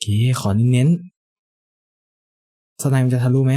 เค ขอเน้นๆสไนมันจะทะลุไหม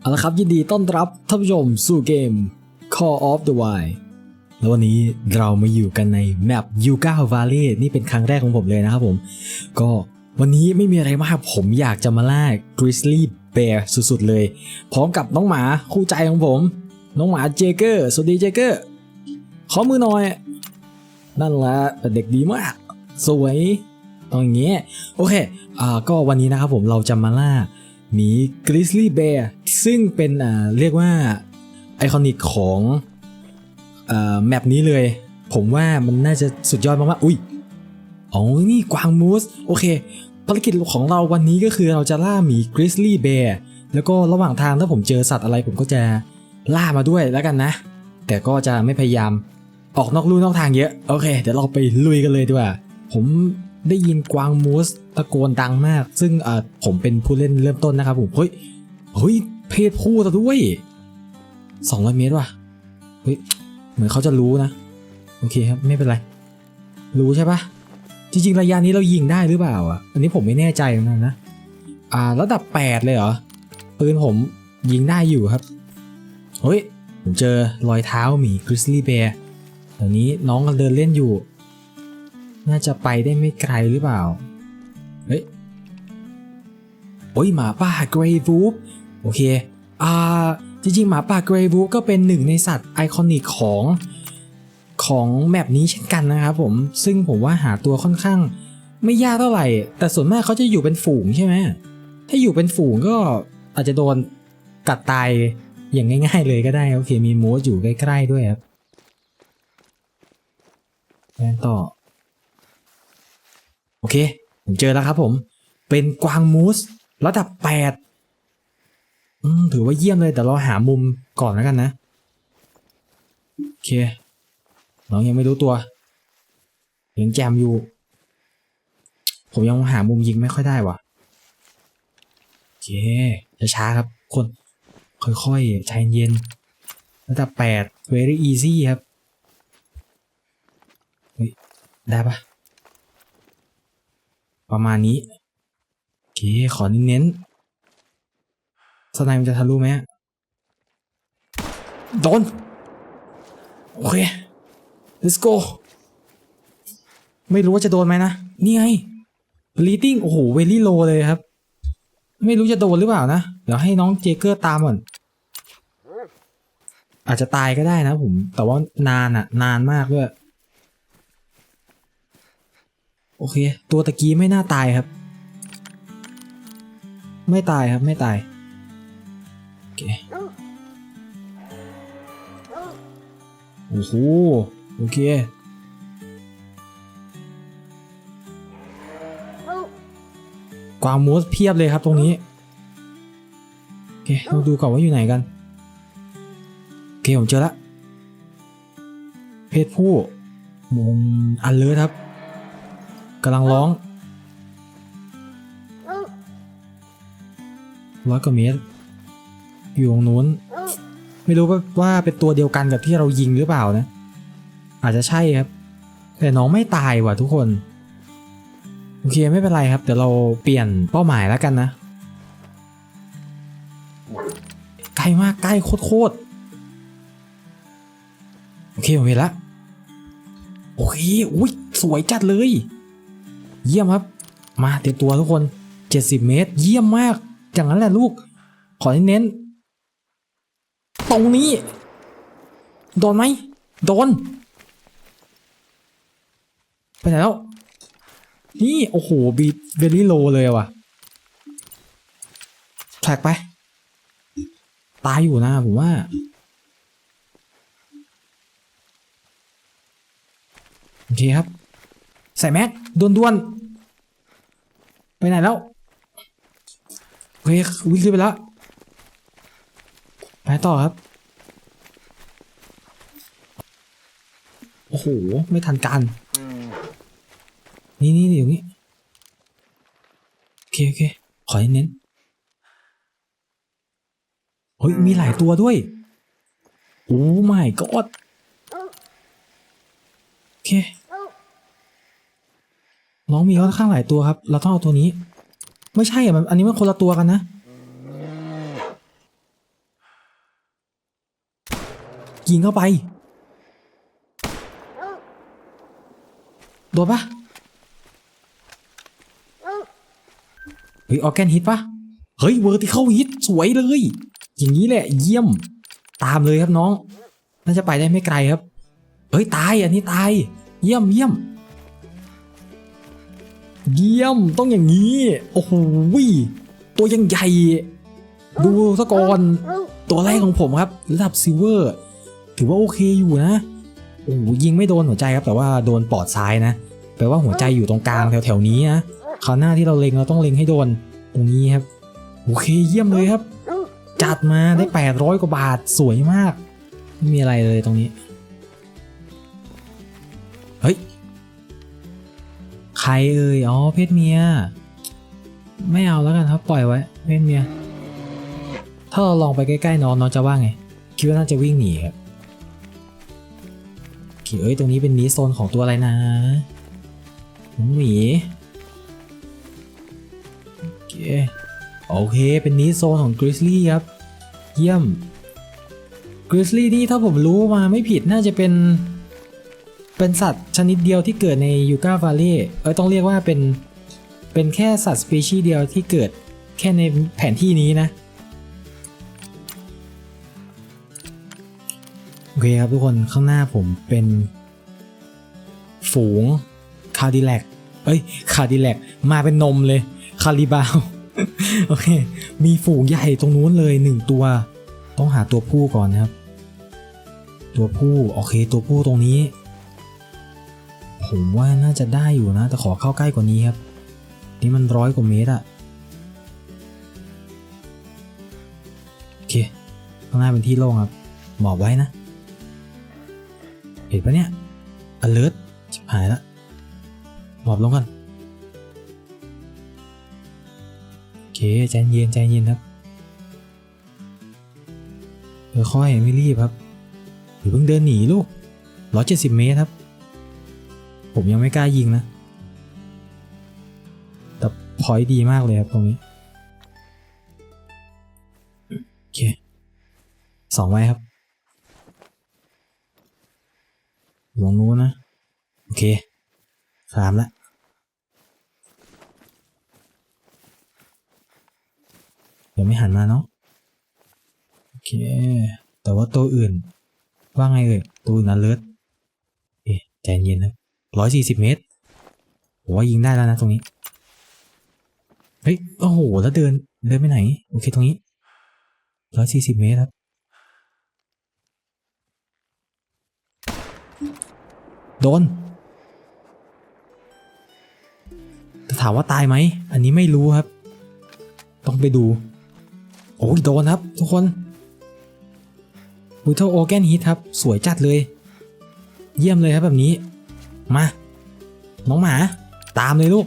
เอาละครับ ยินดีต้อนรับท่านผู้ชมสู่เกม Call of the Wild แล้ววันนี้เรามาอยู่กันในแมป U9 Valley นี่เป็นครั้งแรกของผมเลยนะครับผม ก็วันนี้ไม่มีอะไรมากผมอยากจะมาล่า Grizzly Bear สุดๆเลย พร้อมกับน้องหมาคู่ใจของผม น้องหมาเจเกอร์สวัสดีเจเกอร์ขอมือหน่อย นั่นแหละเป็นเด็กดีมาก สวยต้องอย่างเงี้โอเคอ่าก็วันนี้นะครับผมเราจะมาล่าหมี Grizzly Bear ซึ่งเป็นอ่าเรียกว่าไอคอนิกของอ่าแมปนี้เลย ผมว่ามันน่าจะสุดยอดมากๆอุ้ยอ๋อนี่กวางมูสโอเค ภารกิจของเราวันนี้ก็คือเราจะล่าหมี Grizzly Bear แล้วก็ระหว่างทางถ้าผมเจอสัตว์อะไรผมก็จะล่ามาด้วยแล้วกันนะ แต่ก็จะไม่พยายามออกนอกลู่นอกทางเยอะโอเคเดี๋ยวเราไปลุยกันเลยดีกว่า ผมได้ยินกวางมูสตะโกนดังมาก ซึ่งเออผมเป็นผู้เล่นเริ่มต้นนะครับผมเฮ้ยเฮ้ยเพศผู้ซะด้วย200เมตรว่ะเฮ้ยเหมือนเขาจะรู้นะ โอเคครับไม่เป็นไร รู้ใช่ปะ จริงๆ ระยะนี้เรายิงได้หรือเปล่าอะ อันนี้ผมไม่แน่ใจเหมือนกันนะ อ่า ระดับ 8 เลยเหรอ ปืนผมยิงได้อยู่ครับ เฮ้ย ผมเจอรอยเท้าหมีกริซลี่เบร์เดี๋ยวนี้น้องกำลังเดินเล่นอยู่ น่าจะไปได้ไม่ไกลหรือเปล่า เฮ้ย โอ้ยหมาป่าเกรย์วูฟโอเค อ่า จริงๆ หมาป่าเกรย์วูฟก็เป็นหนึ่งในสัตว์ไอคอนิกของ ของแมปนี้เช่นกันนะครับผมซึ่งผมว่าหาตัวค่อนข้าง ไม่ยากเท่าไหร่ แต่ส่วนมากเขาจะอยู่เป็นฝูงใช่ไหมถ้าอยู่เป็นฝูงก็อาจจะโดนกัดตายอย่างง่าย ๆ เลยก็ได้โอเคมีมูสอยู่ใกล้ ๆ ด้วยครับแล้วต่อ โอเค ผมเจอแล้วครับผม เป็นกวางมูสระดับแปดถือว่าเยี่ยมเลยแต่เราหามุมก่อนแล้วกันนะ โอเค น้องยังไม่รู้ตัวยังแจมอยู่ ผมยังหามุมยิงไม่ค่อยได้ว่ะโอเคช้าๆครับ คน ค่อยๆใจเย็นระดับแปด very easy ครับได้ปะประมาณนี้ โอเค ขอเน้นสไนมันจะทะลุไหมโดน โอเค let's go ไม่รู้ว่าจะโดนไหมนะ นี่ไง bleeding โอ้โห very low เลยครับ ไม่รู้จะโดนหรือเปล่านะ เดี๋ยวให้น้องเจเกอร์ตามก่อน อาจจะตายก็ได้นะผม แต่ว่านานอะนานมากด้วย โอเค ตัวตะกี้ไม่น่าตายครับ ไม่ตายครับไม่ตาย โอเค โอ้โห โอเค กวางมูสเพียบเลยครับตรงนี้ โอเคต้องดูก่อนว่าอยู่ไหนกัน โอเค ผมเจอละ เพศผู้มงอันเลิศครับกำลังร้องร้อยกว่าเมตร อยู่ตรงนู้น ไม่รู้ว่าว่าเป็นตัวเดียวกันกับที่เรายิงหรือเปล่านะ อาจจะใช่ครับ แต่น้องไม่ตายว่ะทุกคน โอเคไม่เป็นไรครับ เดี๋ยวเราเปลี่ยนเป้าหมายแล้วกันนะใกล้มากใกล้โคตรโอเคผมเห็นละโอเคอุ้ยสวยจัดเลย เยี่ยมครับ มาเตรียมตัวทุกคน 70 เมตร เยี่ยมมากอย่างนั้นแหละลูก ขอเน้น ตรงนี้ โดนไหม โดน ไปไหนแล้ว นี่ โอ้โห บีเวลี่โลเลยว่ะแทร็กไป ตายอยู่นะผมว่า โอเคครับ ใส่แม็กดวนดวนๆ ไปไหนแล้วโอเควิ่งขึ้นไปแล้ว ไปต่อครับโอ้โห ไม่ทันการ นี่นี่เดี๋ยวนี้โอเคโอเคขอเน้นเฮ้ยมีหลายตัวด้วยโอ้ my god โอเคน้องมีค่อนข้างหลายตัวครับ เราต้องเอาตัวนี้ ไม่ใช่อะมันอันนี้มันคนละตัวกันนะยิงเข้าไป โดนปะ เฮ้ยออแกนฮิตปะเฮ้ยเวอร์ติเข้าฮิตสวยเลย อย่างนี้แหละเยี่ยม ตามเลยครับน้องน่าจะไปได้ไม่ไกลครับ เฮ้ยตายอันนี้ตาย เยี่ยมเยี่ยม เยี่ยมต้องอย่างนี้ โอ้โหตัวยังใหญ่ ดูซะก่อนตัวแรกของผมครับระดับซิลเวอร์ ถือว่าโอเคอยู่นะโอ้ยิงไม่โดนหัวใจครับแต่ว่าโดนปอดซ้ายนะแปลว่าหัวใจอยู่ตรงกลางแถวๆนี้นะ คราวหน้าที่เราเล็งเราต้องเล็งให้โดน ตรงนี้ครับ โอเคเยี่ยมเลยครับ จัดมาได้ 800 กว่าบาทสวยมาก ไม่มีอะไรเลยตรงนี้ เฮ้ย ใครเอ่ยอ๋อเพศเมีย ไม่เอาแล้วกันครับปล่อยไว้ เพศเมีย ถ้าเราลองไปใกล้ๆน้องน้องจะว่าไง คิดว่าน่าจะวิ่งหนีครับเอ้ยตรงนี้เป็นนี้โซนของตัวอะไรนะน้องหมี โอเคโอเค เป็นนี้โซนของกริซลี่ครับ เยี่ยมกริซลี่นี่ถ้าผมรู้มาไม่ผิดน่าจะเป็น เป็นสัตว์ชนิดเดียวที่เกิดในยูกาวาเลเอ้ยต้องเรียกว่าเป็น เป็นแค่สัตว์สปีชีส์เดียวที่เกิดแค่ในแผนที่นี้นะ โอเคครับทุกคนข้างหน้าผมเป็น ฝูงคาร์ดิแลกเอ้ยคาร์ดิแลกมาเป็นนมเลย คาริบาว โอเค มีฝูงใหญ่ตรงนู้นเลยหนึ่งตัว ต้องหาตัวผู้ก่อนนะครับ ตัวผู้ โอเค ตัวผู้ตรงนี้ ผมว่าน่าจะได้อยู่นะ แต่ขอเข้าใกล้กว่านี้ครับ นี่มันร้อยกว่าเมตรอะโอเค ข้างหน้าเป็นที่โล่งครับหมอบไว้นะ เห็นปะเนี่ย alert ชิบหายละหมอบลงก่อน เคใจเย็นใจเย็นครับค่อยๆไม่รีบครับอย่าเพิ่งเดินหนีลูกร้อยเจ็ดสิบเมตรครับ ผมยังไม่กล้ายิงนะ แต่พอยดีมากเลยครับตรงนี้ โอเคสองไว้ครับลงนู้นนะ โอเคสามละ ดี๋ยวไม่หันมาเนาะโอเค แต่ว่าตัวอื่น ว่าไงเอ่ยตัวอื่นนะเลิศเอ๊ะใจเย็นนะร้อยสี่สิบเมตรผมว่ายิงได้แล้วนะตรงนี้ เฮ้ย โอ้โห แล้วเดิน เดินไปไหน โอเค ตรงนี้ร้อยสี่สิบเมตรครับ โดน แต่ถามว่าตายไหม อันนี้ไม่รู้ครับ ต้องไปดู โอ้ยโดนครับ ทุกคนบูเทลโอแกนฮิตครับ สวยจัดเลย เยี่ยมเลยครับแบบนี้ มา น้องหมา ตามเลยลูก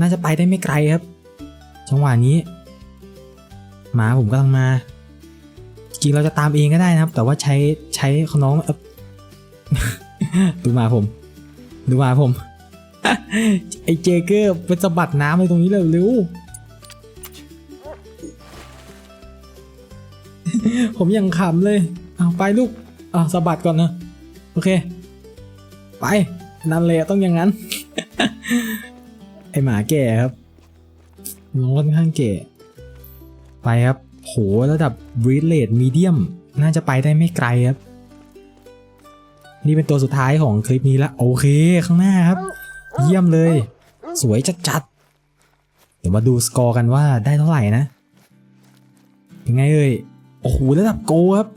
น่าจะไปได้ไม่ไกลครับ จังหวะนี้ หมาผมกำลังมา จริงเราจะตามเองก็ได้นะครับ แต่ว่าใช้ใช้ขน้องดูหมาผม ดูหมาผม ไอเจเกอร์เป็นสะบัดน้ำไปตรงนี้เลยเร็ว ผมยังขำเลยเอาไปลูกเอาสะบัดก่อนนะ โอเค ไป นั่นเลยต้องอย่างนั้น ไอหมาแก่ครับน้องค่อนข้างแก่ ไปครับ โหระดับ breed rate medium น่าจะไปได้ไม่ไกลครับ นี่เป็นตัวสุดท้ายของคลิปนี้ละ โอเค ข้างหน้าครับ เยี่ยมเลย สวยจัดๆ เดี๋ยวมาดูสกอร์กันว่าได้เท่าไหร่นะ ยังไงเอ่ย โอ้โหระดับโกครับ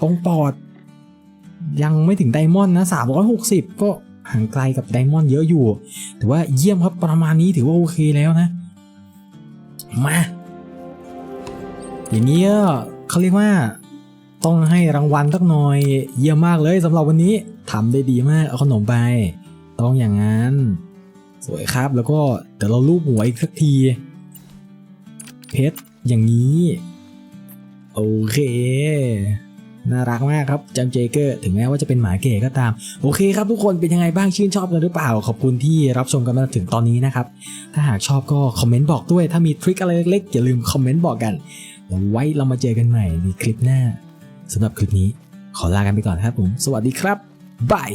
ตรงปอด ยังไม่ถึงไดมอนด์นะ360 ก็ห่างไกลกับไดมอนด์เยอะอยู่ แต่ว่าเยี่ยมครับประมาณนี้ถือว่าโอเคแล้วนะ มา อย่างนี้เขาเรียกว่าต้องให้รางวัลสักหน่อย เยี่ยมมากเลยสำหรับวันนี้ทำได้ดีมากเอาขนมไป ต้องอย่างนั้น สวยครับแล้วก็เดี๋ยวเราลูบหัวอีกสักที เพชรอย่างนี้ โอเค น่ารักมากครับจัมเจเกอร์ถึงแม้ว่าจะเป็นหมาเก๋ก็ตาม โอเคครับทุกคนเป็นยังไงบ้างชื่นชอบกันหรือเปล่า ขอบคุณที่รับชมกันมาถึงตอนนี้นะครับ ถ้าหากชอบก็คอมเมนต์บอกด้วย ถ้ามีทริคอะไรเล็กๆอย่าลืมคอมเมนต์บอกกันแล้วไว้เรามาเจอกันใหม่ในคลิปหน้าสำหรับคลิปนี้ขอลากันไปก่อนครับผม สวัสดีครับบาย